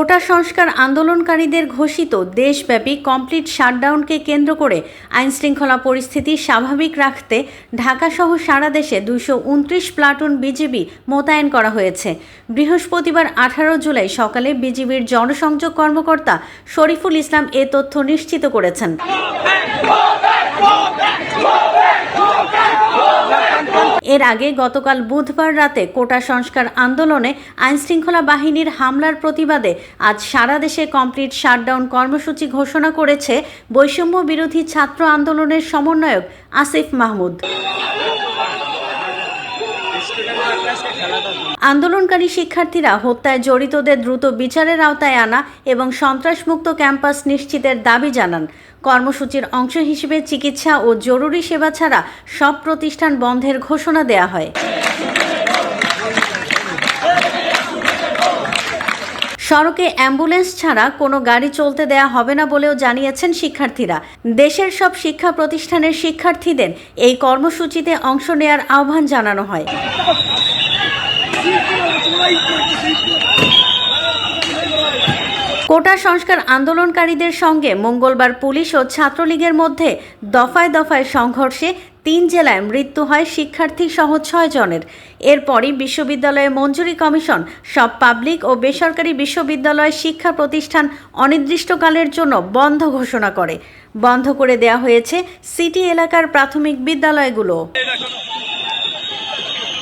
কোটা সংস্কার আন্দোলনকারীদের ঘোষিত দেশব্যাপী কমপ্লিট শাটডাউনকে কেন্দ্র করে আইনশৃঙ্খলা পরিস্থিতি স্বাভাবিক রাখতে ঢাকাসহ সারা দেশে দুশো উনত্রিশ প্লাটুন বিজিবি মোতায়েন করা হয়েছে। বৃহস্পতিবার আঠারো জুলাই সকালে বিজিবির জনসংযোগ কর্মকর্তা শরীফুল ইসলাম এ তথ্য নিশ্চিত করেছেন। এর আগে গতকাল বুধবার রাতে কোটা সংস্কার আন্দোলনে আইনশৃঙ্খলা বাহিনীর হামলার প্রতিবাদে আজ সারা দেশে কমপ্লিট শাটডাউন কর্মসূচি ঘোষণা করেছে বৈষম্য বিরোধী ছাত্র আন্দোলনের সমন্বয়ক আসিফ মাহমুদ। আন্দোলনকারী শিক্ষার্থীরা হত্যায় জড়িতদের দ্রুত বিচারের আওতায় আনা এবং সন্ত্রাসমুক্ত ক্যাম্পাস নিশ্চিতের দাবি জানান। কর্মসূচির অংশ হিসেবে চিকিৎসা ও জরুরি সেবা ছাড়া সব প্রতিষ্ঠান বন্ধের ঘোষণা দেয়া হয়। সড়কে অ্যাম্বুলেন্স ছাড়া কোনো গাড়ি চলতে দেয়া হবে না বলেও জানিয়েছেন শিক্ষার্থীরা। দেশের সব শিক্ষা প্রতিষ্ঠানের শিক্ষার্থীদের এই কর্মসূচিতে অংশ নেয়ার আহ্বান জানানো হয়। কোটা সংস্কার আন্দোলনকারীদের সঙ্গে মঙ্গলবার পুলিশ ও ছাত্রলীগের মধ্যে দফায় দফায় সংঘর্ষে তিন জেলায় মৃত্যু হয় শিক্ষার্থী সহ ছয় জনের। এরপরই বিশ্ববিদ্যালয়ে মঞ্জুরি কমিশন সব পাবলিক ও বেসরকারি বিশ্ববিদ্যালয় শিক্ষা প্রতিষ্ঠান অনির্দিষ্টকালের জন্য বন্ধ ঘোষণা করে। বন্ধ করে দেয়া হয়েছে সিটি এলাকার প্রাথমিক বিদ্যালয়গুলো।